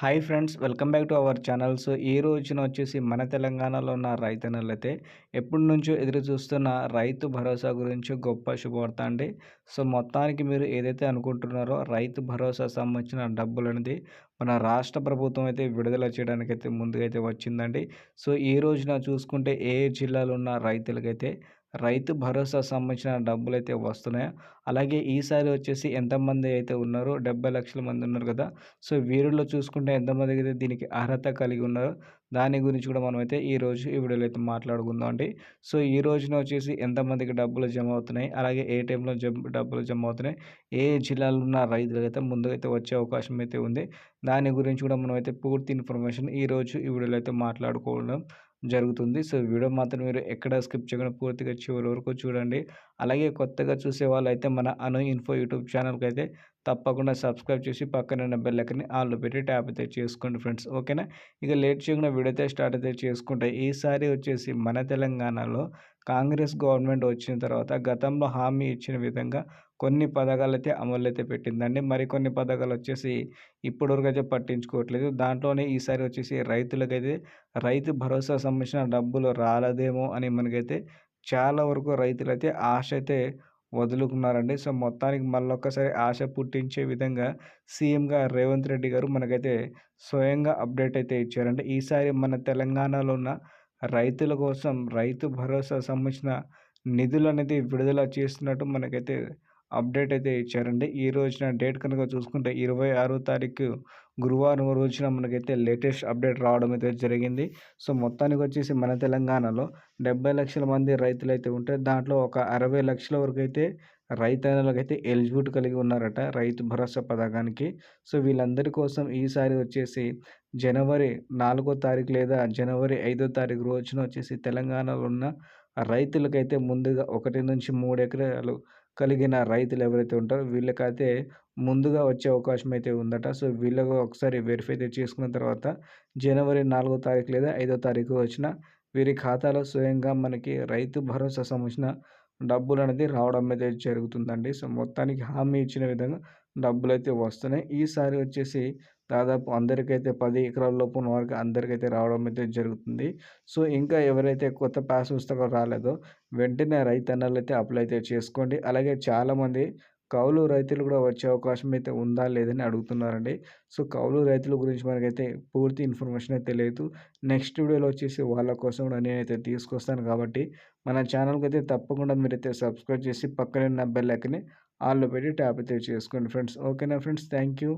Hi friends welcome back to our channels ఈ రోజున వచ్చేసి మన తెలంగాణలో ఉన్న రైతన్నలైతే అయితే ఎప్పటి నుంచో ఎదురు చూస్తున్న రైతు భరోసా గురించి గొప్ప శుభవార్త అండి. సో మొత్తానికి మీరు ఏదైతే అనుకుంటున్నారో రైతు భరోసా సంబంధించిన డబ్బులు అనేది మన రాష్ట్ర ప్రభుత్వం అయితే విడుదల చేయడానికి అయితే ముందుగా అయితే వచ్చిందండి. సో ఈ రోజున చూసుకుంటే ఏ జిల్లాలో ఉన్న రైతులకైతే రైతు భరోసా సంబంధించిన డబ్బులు అయితే వస్తున్నాయో? అలాగే ఈసారి వచ్చేసి ఎంతమంది అయితే ఉన్నారో డెబ్బై లక్షల మంది ఉన్నారు కదా. సో వీరిలో చూసుకుంటే ఎంతమంది అయితే దీనికి అర్హత కలిగి ఉన్నారో దాని గురించి కూడా మనం అయితే ఈరోజు ఈ వీడియోలో అయితే మాట్లాడుకుందాం అండి. సో ఈ రోజున వచ్చేసి ఎంతమందికి డబ్బులు జమ అవుతున్నాయి? అలాగే ఏ టైంలో డబ్బులు జమ అవుతున్నాయి? ఏ జిల్లాలో ఉన్న రైతులు అయితే ముందుగా అయితే వచ్చే అవకాశం అయితే ఉంది? దాని గురించి కూడా మనం అయితే పూర్తి ఇన్ఫర్మేషన్ ఈరోజు ఈ వీడియోలో అయితే మాట్లాడుకోవడం జరుగుతుంది. సో వీడియో మాత్రం మీరు ఎక్కడ స్కిప్ చేయకుండా పూర్తిగా చివరి వరకు చూడండి. అలాగే కొత్తగా చూసే వాళ్ళు అయితే మన అను ఇన్ఫో యూట్యూబ్ ఛానల్కి అయితే తప్పకుండా సబ్స్క్రైబ్ చేసి పక్కన ఉన్న బెల్లకని ఆల్లో పెట్టి ట్యాప్ అయితే చేసుకోండి ఫ్రెండ్స్ ఓకేనా? ఇక లేట్ చేయకుండా వీడియో అయితే స్టార్ట్ అయితే చేసుకుంటే. ఈసారి వచ్చేసి మన తెలంగాణలో కాంగ్రెస్ గవర్నమెంట్ వచ్చిన తర్వాత గతంలో హామీ ఇచ్చిన విధంగా కొన్ని పథకాలు అయితే అమలు అయితే పెట్టిందండి. మరికొన్ని పథకాలు వచ్చేసి ఇప్పటివరకు అయితే పట్టించుకోవట్లేదు. దాంట్లోనే ఈసారి వచ్చేసి రైతులకైతే రైతు భరోసా సంబంధించిన డబ్బులు రాలేదేమో అని మనకైతే చాలా వరకు రైతులైతే ఆశ అయితే వదులుకున్నారండి. సో మొత్తానికి మళ్ళొక్కసారి ఆశ పుట్టించే విధంగా సీఎంగా రేవంత్ రెడ్డి గారు మనకైతే స్వయంగా అప్డేట్ అయితే ఇచ్చారండి. ఈసారి మన తెలంగాణలో ఉన్న రైతుల కోసం రైతు భరోసా సంబంధించిన నిధులు అనేది విడుదల చేస్తున్నట్టు మనకైతే అప్డేట్ అయితే ఇచ్చారండి. ఈ రోజున డేట్ కనుక చూసుకుంటే ఇరవై ఆరో తారీఖు గురువారం రోజున మనకైతే లేటెస్ట్ అప్డేట్ రావడం అయితే జరిగింది. సో మొత్తానికి వచ్చేసి మన తెలంగాణలో డెబ్బై లక్షల మంది రైతులు అయితే ఉంటే దాంట్లో ఒక అరవై లక్షల వరకు అయితే రైతన్నలకైతే ఎలిజిబిలిటీ కలిగి ఉన్నారట రైతు భరోసా పథకానికి. సో వీళ్ళందరి కోసం ఈసారి వచ్చేసి జనవరి నాలుగో తారీఖు లేదా జనవరి ఐదో తారీఖు రోజున వచ్చేసి తెలంగాణలో ఉన్న రైతులకైతే ముందుగా ఒకటి నుంచి మూడు ఎకరాలు కలిగిన రైతులు ఎవరైతే ఉంటారో వీళ్ళకైతే ముందుగా వచ్చే అవకాశం అయితే ఉందట. సో వీళ్ళకు ఒకసారి వెరిఫై చేసుకున్న తర్వాత జనవరి నాలుగో తారీఖు లేదా ఐదో తారీఖు వచ్చిన వీరి ఖాతాలో స్వయంగా మనకి రైతు భరోసా సంబంధించిన డబ్బులు అనేది రావడం అయితే జరుగుతుందండి. సో మొత్తానికి హామీ ఇచ్చిన విధంగా డబ్బులు అయితే వస్తున్నాయి. ఈసారి వచ్చేసి దాదాపు అందరికైతే పది ఎకరాల లోపు ఉన్న వారికి అందరికైతే రావడం అయితే జరుగుతుంది. సో ఇంకా ఎవరైతే కొత్త పాస్ పుస్తకాలు రాలేదో వెంటనే రైతన్నలు అయితే అప్లై అయితే చేసుకోండి. అలాగే చాలామంది కౌలు రైతులు కూడా వచ్చే అవకాశం అయితే ఉందా లేదని అడుగుతున్నారండి. సో కౌలు రైతుల గురించి మనకైతే పూర్తి ఇన్ఫర్మేషన్ అయితే లేదు. నెక్స్ట్ వీడియోలో వచ్చేసి వాళ్ళ కోసం కూడా నేనైతే తీసుకొస్తాను కాబట్టి మన ఛానల్కి అయితే తప్పకుండా మీరైతే సబ్స్క్రైబ్ చేసి పక్కనే నా బెల్ ఐకని ఆల్లో పెట్టి ట్యాప్ అయితే చేసుకోండి ఫ్రెండ్స్. ఓకేనా ఫ్రెండ్స్? Thank you.